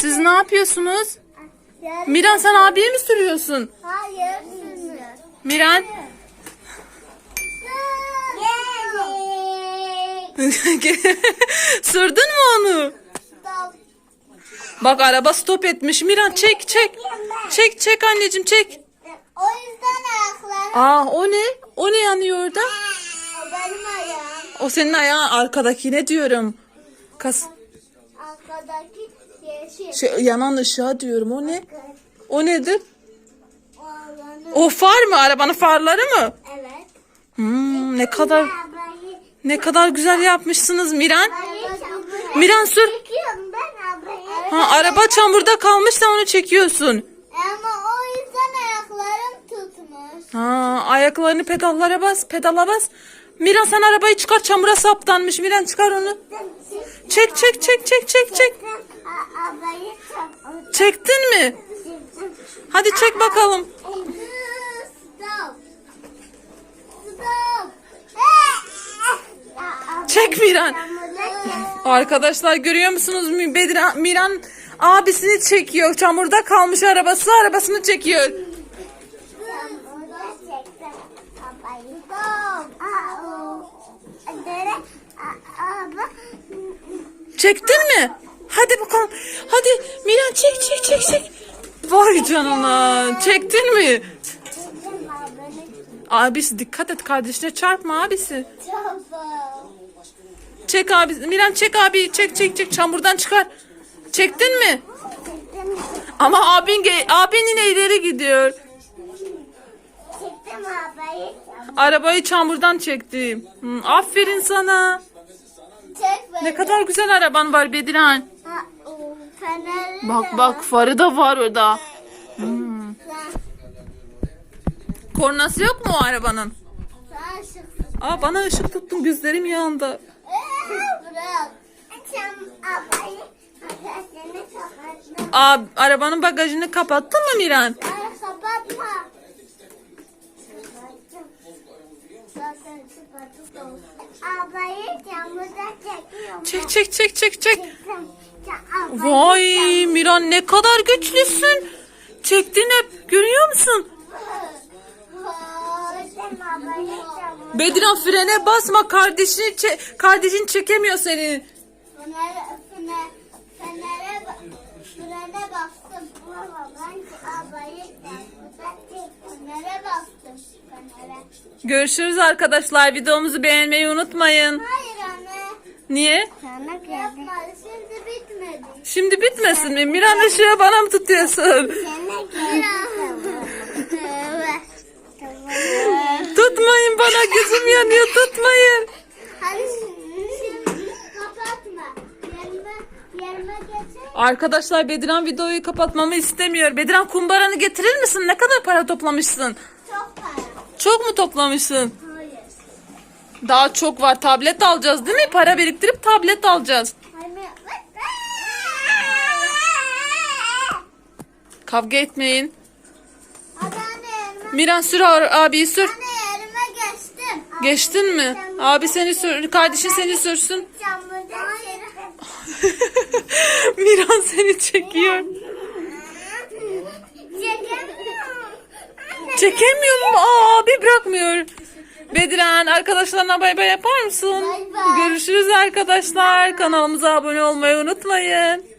Siz ne yapıyorsunuz? Miran sen abiye mi sürüyorsun? Hayır. Miran. Sürdün mü onu? Bak araba stop etmiş. Miran çek çek. Çek çek anneciğim çek. O yüzden ayaklarım. Aa o ne? O ne yanıyor orada? O benim ayağım. O senin ayağın arkadakine diyorum. Kas Arkadaki yeşil. şey, yanan ışığa diyorum. O ne? O nedir? O far mı? Arabanın farları mı? Evet. Hmm, ne kadar ne kadar güzel yapmışsınız Miran. Miran sür. Ha, araba çamurda kalmış da onu çekiyorsun. Ama o yüzden ayaklarım tutmuş. Ha, ayaklarını pedallara bas, pedala bas. Miran sen arabayı çıkar çamura saptanmış. Miran çıkar onu. Çek çek çek çek çek çek. Çektin mi? Hadi çek bakalım. Çek Miran. Arkadaşlar görüyor musunuz? Bedran, Miran abisini çekiyor. Çamurda kalmış arabası arabasını çekiyor. Çektin mi? Hadi bakalım. Hadi Miran çek çek çek çek. Vay canına. Çektin mi? Abisi dikkat et kardeşine çarpma abisi. Çek abi. Miran çek abi. Çek çek çek. Çamurdan çıkar. Çektin mi? Ama abin ge- abin yine ileri gidiyor. Çektim arabayı. Arabayı çamurdan çektim. Aferin sana. Ne kadar güzel araban var de Bak bak farı da var orada. Hmm. Kornası yok mu o arabanın? Aa bana ışık tuttun gözlerim yandı. Kapattın. Aa arabanın bagajını kapattın mı Miran? Arabayı camda çekiyorum. Çek çek çek çek çek. Vay Miran ne kadar güçlüsün. Çektin hep görüyor musun? Bediran frene basma kardeşini çe- kardeşin çekemiyor seni. Fenere, fenere, fenere, ba- frene bastım. Baba ben arabayı camda çektim. Fenere bastım. Fenere. Görüşürüz arkadaşlar. Videomuzu beğenmeyi unutmayın. Hayır anne. Niye? Sana Yapma şimdi bitmedi. Şimdi bitmesin mi? Miran ışığı bana mı tutuyorsun? Sana Tutmayın bana gözüm yanıyor tutmayın. Arkadaşlar Bediran videoyu kapatmamı istemiyor. Bediran kumbaranı getirir misin? Ne kadar para toplamışsın? Çok mu toplamışsın? Hayır. Daha çok var. Tablet alacağız değil mi? Para biriktirip tablet alacağız. Kavga etmeyin. Miran sür abiyi sür. Geçtin mi? Abi seni sür, kardeşin seni sürsün. Çektim. Miran seni çekiyor. Çekemiyorum. Anne. Çekemiyor mu? Aa, abi bırakmıyor. Bediran arkadaşlarına bay bay yapar mısın? Bay bay. Görüşürüz arkadaşlar. Kanalımıza abone olmayı unutmayın.